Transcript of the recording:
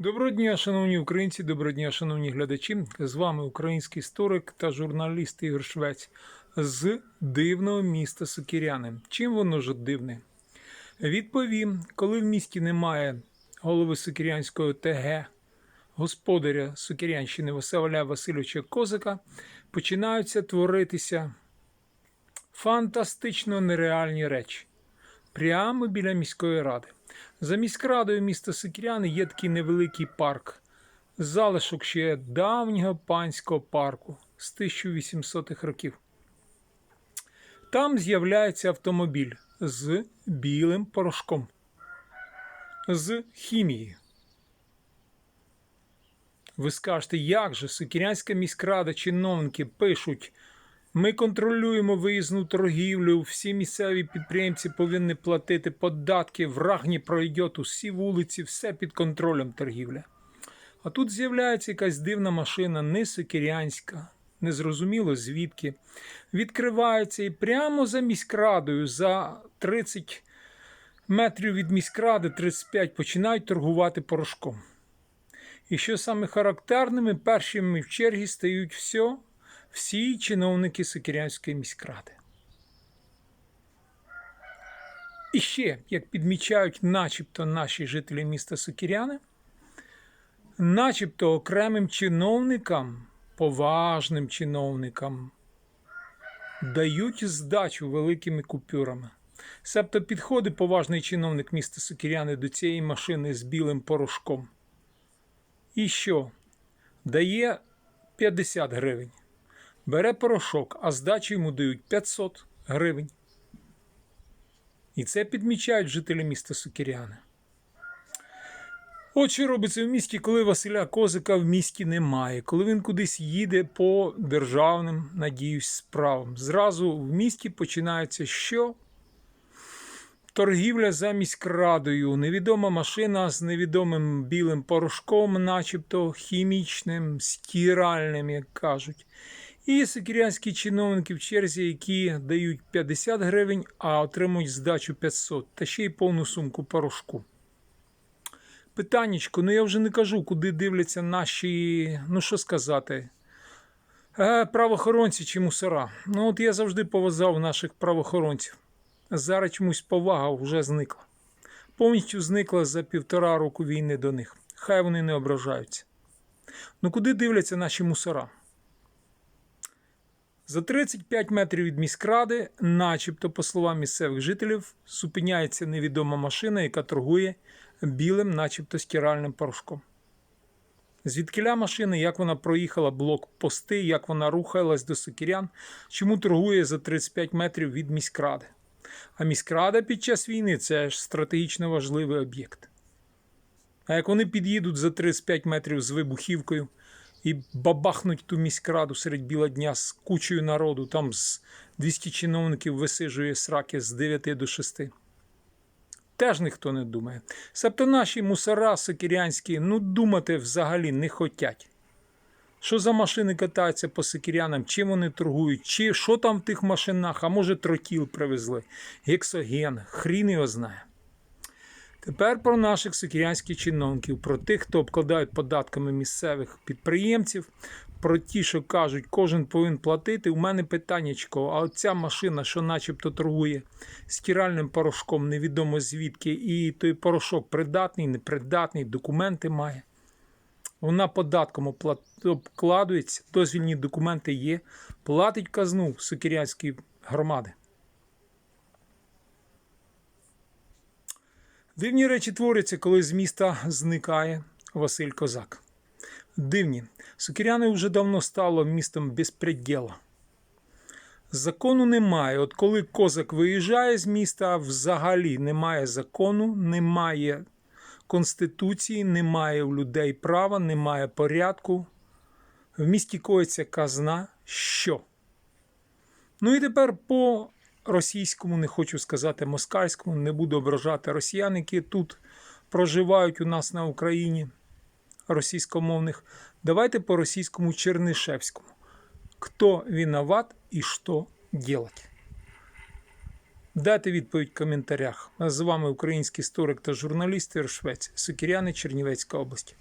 Доброго дня, шановні українці, доброго дня, шановні глядачі. З вами український історик та журналіст Ігор Швець з дивного міста Сокіряни. Чим воно ж дивне? Відповім, коли в місті немає голови Сокірянського ТГ, господаря Сокірянщини Василя Васильовича Козака, починаються творитися фантастично нереальні речі прямо біля міської ради. За міськрадою міста Сикіряни є такий невеликий парк, залишок ще давнього панського парку з 1800-х років. Там з'являється автомобіль з білим порошком, з хімією. Ви скажете, як же Сокірянська міськрада, чиновники пишуть ми контролюємо виїзну торгівлю. Всі місцеві підприємці повинні платити податки, враг не пройде, усі вулиці, все під контролем торгівля. А тут з'являється якась дивна машина, не сокирянська, незрозуміло звідки. Відкривається і прямо за міськрадою, за 30 метрів від міськради, 35, починають торгувати порошком. І що саме характерними, першими в чергі стають все всі чиновники Сокирянської міськради. І ще, як підмічають начебто наші жителі міста Сокиряни, начебто окремим чиновникам, поважним чиновникам, дають здачу великими купюрами. Себто підходить поважний чиновник міста Сокиряни до цієї машини з білим порошком. І що? Дає 50 гривень бере порошок, а здачі йому дають 500 гривень. І це підмічають жителі міста Сукіряни. От що робиться в місті, коли Василя Козика в місті немає, коли він кудись їде по державним, надіюсь, справам. Зразу в місті починається що? Торгівля за міськрадою, невідома машина з невідомим білим порошком, начебто хімічним, стиральним, як кажуть. І сикірянські чиновники в черзі, які дають 50 гривень, а отримують здачу 500, та ще й повну сумку порошку. Питаннячко, ну я вже не кажу, куди дивляться наші, ну що сказати, е, правоохоронці чи мусора. Ну от я завжди поважав наших правоохоронців. Зараз чомусь повага вже зникла. Повністю зникла за півтора року війни до них. Хай вони не ображаються. Ну куди дивляться наші мусора? За 35 метрів від міськради, начебто, по словам місцевих жителів, зупиняється невідома машина, яка торгує білим, начебто стиральним порошком. Звідкиля машина, як вона проїхала блокпости, як вона рухалась до сокірян, чому торгує за 35 метрів від міськради. А міськрада під час війни це ж стратегічно важливий об'єкт. А як вони під'їдуть за 35 метрів з вибухівкою, і бабахнуть ту міськраду серед біла дня з кучою народу, там з 200 чиновників висижує сраки з 9 до 6. Теж ніхто не думає. Себто наші мусора сокірянські, ну думати взагалі не хотять. Що за машини катаються по сикірянам, чим вони торгують, чи що там в тих машинах, а може тротіл привезли, гексоген, хрін його знає. Тепер про наших сокірянських чиновників, про тих, хто обкладають податками місцевих підприємців, про ті, що кажуть, кожен повинен платити. У мене питаннячко, а оця машина, що начебто торгує стиральним порошком, невідомо звідки, і той порошок придатний, непридатний, документи має. Вона податком обкладується, дозвільні документи є, платить казну сокірянської громади. Дивні речі творяться, коли з міста зникає Василь Козак. Дивні. Сокіряни вже давно стало містом безпреділа. Закону немає. От коли козак виїжджає з міста, взагалі немає закону, немає конституції, немає у людей права, немає порядку. В місті коїться казна що. Ну і тепер по російському, не хочу сказати москальському, не буду ображати росіян, які тут проживають у нас на Україні російськомовних. Давайте по російському Чернишевському. Хто виноват і що делать? Дайте відповідь в коментарях. З вами український історик та журналіст Ір Швець, Сокіряни, Чернівецька область.